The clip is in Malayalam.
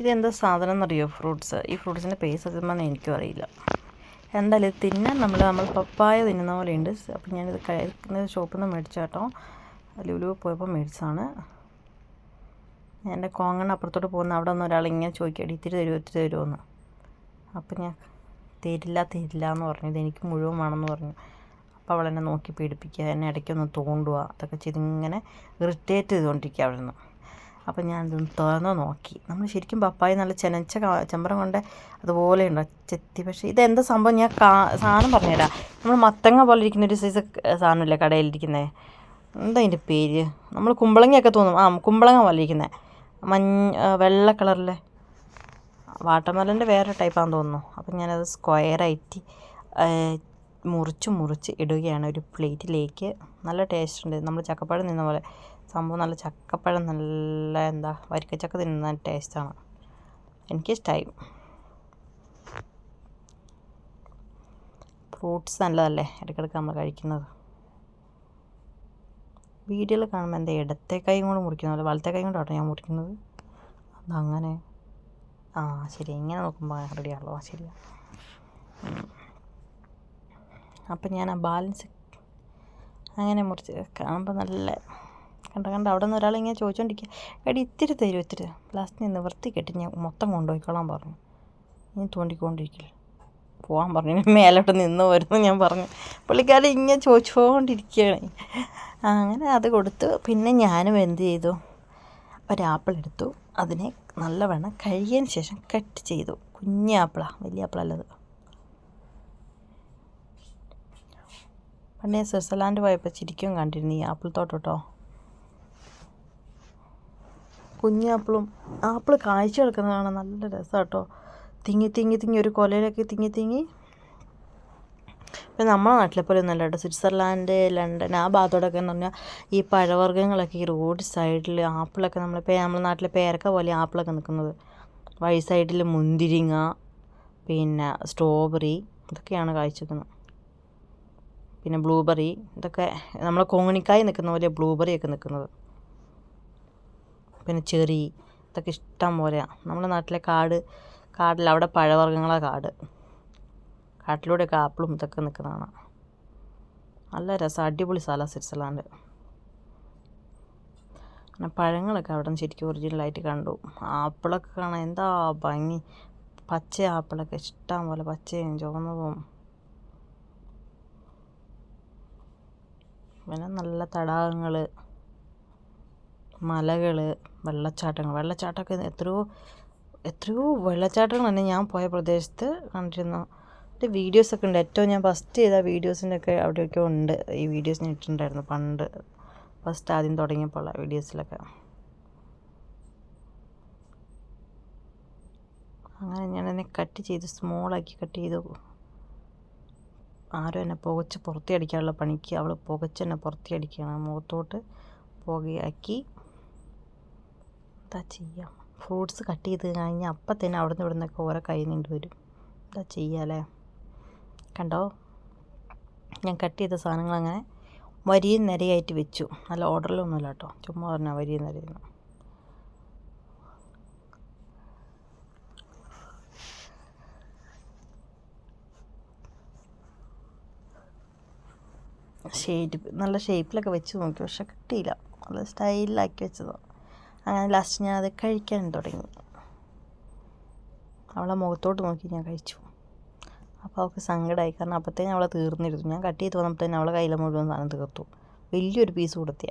ഇതെന്താ സാധനം എന്നറിയോ ഫ്രൂട്ട്സ്? ഈ ഫ്രൂട്ട്സിന്റെ പേര് സത്യം എനിക്കും അറിയില്ല. എന്തായാലും തിന്നാൻ നമ്മൾ നമ്മൾ പപ്പായ തിന്നുന്ന പോലെ ഉണ്ട് അപ്പം ഞാനിത് കഴിക്കുന്ന ഷോപ്പിൽ നിന്ന് മേടിച്ചാട്ടോ ലുലു പോയപ്പോൾ മേടിച്ചതാണ്. എന്റെ കോങ്ങണ്ണ അപ്പുറത്തോട്ട് പോകുന്ന അവിടെ നിന്ന് ഒരാൾ ഇങ്ങനെ ചോദിക്കടി ഇത്തിരി തരുമോ ഇത്തിരി തരുമോ അപ്പം ഞാൻ തരില്ല തരില്ല എന്ന് പറഞ്ഞു. ഇത് എനിക്ക് മുഴുവൻ വേണമെന്ന് പറഞ്ഞു. അപ്പോൾ അവൾ എന്നെ നോക്കി പീഡിപ്പിക്കുക എന്നെ ഇടയ്ക്കൊന്ന് തോണ്ടുക അതൊക്കെ ചെയ്ത് ഇങ്ങനെ ഇറിറ്റേറ്റ് ചെയ്തുകൊണ്ടിരിക്കുക അവിടെ നിന്ന് അപ്പം ഞാൻ ഇതൊന്ന് തുറന്ന് നോക്കി. നമ്മൾ ശരിക്കും പപ്പായ നല്ല ചെനച്ച ചെമ്പറം കൊണ്ട് അതുപോലെ ഉണ്ട്. ചെത്തി. പക്ഷേ ഇതെന്താ സംഭവം? ഞാൻ കാ സാധനം പറഞ്ഞുതരാം നമ്മൾ മത്തങ്ങ പോലെ ഇരിക്കുന്ന ഒരു സൈസ് സാധനമില്ലേ കടയിലിരിക്കുന്നത് എന്താ അതിന്റെ പേര്? നമ്മൾ കുമ്പളങ്ങയൊക്കെ തോന്നും. ആ കുമ്പളങ്ങ പോലെ ഇരിക്കുന്നത് മഞ്ഞ വെള്ള കളറിലെ. വാട്ടർമെലന്റെ വേറെ ടൈപ്പാണെന്ന് തോന്നുന്നു. അപ്പം ഞാനത് സ്ക്വയറായിട്ട് മുറിച്ച് മുറിച്ച് ഇടുകയാണ്. ഒരു പ്ലേറ്റിലേക്ക് നല്ല ടേസ്റ്റ് ഉണ്ട്. നമ്മൾ ചക്കപ്പഴം നിന്ന പോലെ. സംഭവം നല്ല ചക്കപ്പഴം നല്ല എന്താ വരിക്കച്ചക്ക തിന്നുന്ന ടേസ്റ്റാണ് എനിക്കിഷ്ടമായി ഫ്രൂട്ട്സ് നല്ലതല്ലേ ഇടയ്ക്കിടയ്ക്ക് നമ്മൾ കഴിക്കുന്നത്? വീഡിയോയിൽ കാണുമ്പോൾ എന്റെ ഇടത്തെ കൈ കൊണ്ട് മുറിക്കുന്നത് വലത്തെ കൈ കൊണ്ടാട്ടോ ഞാൻ മുറിക്കുന്നത്? അതങ്ങനെ. ആ ശരി. ഇങ്ങനെ നോക്കുമ്പോൾ റെഡിയാണല്ലോ ആ ശരിയാ അപ്പം ഞാൻ ആ ബാലൻസ് അങ്ങനെ മുറിച്ച് കാണുമ്പോൾ നല്ല കണ്ട കണ്ട അവിടെ നിന്ന് ഒരാൾ ഇങ്ങനെ ചോദിച്ചോണ്ടിരിക്കുക എടി ഇത്തിരി തരും ഇത്തിരി ലാസ്റ്റ് നിന്ന് വൃത്തി കെട്ടി ഞാൻ മൊത്തം കൊണ്ടുപോയിക്കോളാൻ പറഞ്ഞു. ഇനി തോണ്ടിക്കൊണ്ടിരിക്കില്ല പോകാൻ പറഞ്ഞു. മേലോട്ട് നിന്ന് വരുന്നു ഞാൻ പറഞ്ഞു. പുള്ളിക്കാരൻ ഇങ്ങനെ ചോദിച്ചുകൊണ്ടിരിക്കുകയാണ് അങ്ങനെ അത് കൊടുത്തു. പിന്നെ ഞാനും എന്ത് ചെയ്തു? ഒരു എടുത്തു. അതിനെ നല്ലവണ്ണം കഴുകിയതിന് ശേഷം കട്ട് ചെയ്തു. കുഞ്ഞ് ആപ്പിളാണ് വലിയ ആപ്പിളല്ലത്. പണ്ട് സ്വിറ്റ്സർലാൻഡ് പോയപ്പോൾ ശരിക്കും കണ്ടിരുന്നു ഈ ആപ്പിൾ തോട്ടം കുഞ്ഞാപ്പിളും ആപ്പിൾ കാഴ്ച കിടക്കുന്നത് കാണാൻ നല്ല രസമാണ് കേട്ടോ തിങ്ങി തിങ്ങി തിങ്ങി ഒരു കൊലയിലൊക്കെ തിങ്ങി തിങ്ങി. പിന്നെ നമ്മളെ നാട്ടിലെ പോലെ ഒന്നല്ല കേട്ടോ. സ്വിറ്റ്സർലാൻഡ് ലണ്ടൻ ആ ഭാഗത്തോടൊക്കെ എന്ന് പറഞ്ഞാൽ ഈ പഴവർഗങ്ങളൊക്കെ ഈ റോഡ് സൈഡിൽ ആപ്പിളൊക്കെ പേ നമ്മുടെ നാട്ടിലെ പേരക്ക പോലെ ആപ്പിളൊക്കെ നിൽക്കുന്നത്. വഴി സൈഡിൽ മുന്തിരിങ്ങ പിന്നെ സ്ട്രോബെറി ഇതൊക്കെയാണ് കാഴ്ചവെക്കുന്നത്. പിന്നെ ബ്ലൂബെറി ഇതൊക്കെ നമ്മളെ കോങ്ങണിക്കായി നിൽക്കുന്ന പോലെ ബ്ലൂബെറി ഒക്കെ നിൽക്കുന്നത്. പിന്നെ ചെറി ഇതൊക്കെ ഇഷ്ടം പോലെയാണ് നമ്മുടെ നാട്ടിലെ കാട് കാടിൽ അവിടെ പഴവർഗങ്ങളാണ് കാട്. കാട്ടിലൂടെയൊക്കെ ആപ്പിളും ഇതൊക്കെ നിൽക്കുന്നതാണ്. നല്ല രസം അടിപൊളി സ്ഥലമാണ് സ്വിറ്റ്സർലാൻഡ്. പിന്നെ പഴങ്ങളൊക്കെ അവിടെ നിന്ന് ശരിക്കും ഒറിജിനലായിട്ട് കണ്ടു. ആപ്പിളൊക്കെ കാണാൻ എന്താ ഭംഗി. പച്ച ആപ്പിളൊക്കെ ഇഷ്ടം പോലെ പച്ചയും ചുവന്നതും. പിന്നെ നല്ല തടാകങ്ങൾ മലകൾ വെള്ളച്ചാട്ടങ്ങൾ. വെള്ളച്ചാട്ടമൊക്കെ എത്രയോ എത്രയോ വെള്ളച്ചാട്ടങ്ങൾ തന്നെ ഞാൻ പോയ പ്രദേശത്ത് കണ്ടിരുന്നു. എന്റെ വീഡിയോസൊക്കെ ഉണ്ട്. ഏറ്റവും ഞാൻ ഫസ്റ്റ് ചെയ്ത വീഡിയോസിന്റെ ഒക്കെ അവിടെയൊക്കെ ഉണ്ട്. ഈ വീഡിയോസ് ഞാൻ ഇട്ടിട്ടുണ്ടായിരുന്നു പണ്ട്. ഫസ്റ്റ് ആദ്യം തുടങ്ങിയപ്പോൾ ഉള്ള വീഡിയോസിലൊക്കെ അങ്ങനെ ഞാൻ എന്നെ കട്ട് ചെയ്ത് സ്മോളാക്കി കട്ട് ചെയ്തു ആരും എന്നെ പുകച്ച് പുറത്തി അടിക്കാനുള്ള പണിക്ക് അവൾ പുകച്ച് എന്നെ പുറത്തി അടിക്കുകയാണ് മുഖത്തോട്ട് പുകയാക്കി എന്താ ചെയ്യാം? ഫ്രൂട്ട്സ് കട്ട് ചെയ്ത് കഴിഞ്ഞാൽ അപ്പം തന്നെ അവിടെ നിന്ന് ഇവിടെ ഓരോ കൈ വരും. എന്താ ചെയ്യാല്ലേ കണ്ടോ? ഞാൻ കട്ട് ചെയ്ത സാധനങ്ങൾ അങ്ങനെ വരിയും നിരയായിട്ട് വെച്ചു. നല്ല ഓർഡറിലൊന്നുമില്ല കേട്ടോ. ചുമ്മാ പറഞ്ഞാൽ വരിയും നിരയെന്ന് ഷേപ്പ് നല്ല ഷേപ്പിലൊക്കെ വെച്ച് നോക്കി. പക്ഷെ കിട്ടിയില്ല. നല്ല സ്റ്റൈലിലാക്കി വെച്ചതാണ് അങ്ങനെ ലാസ്റ്റ് ഞാൻ അത് കഴിക്കാൻ തുടങ്ങി. അവളെ മുഖത്തോട്ട് നോക്കി ഞാൻ കഴിച്ചു. അപ്പോൾ അവൾക്ക് സങ്കടമായി കാരണം അപ്പോഴത്തേനും അവളെ തീർന്നിരുന്നു. ഞാൻ കട്ട് ചെയ്ത് വന്നപ്പോഴത്തേനും അവളെ കയ്യിലെ മുഴുവൻ സാധനം തീർത്തു. വലിയൊരു പീസ് കൊടുത്തിയ.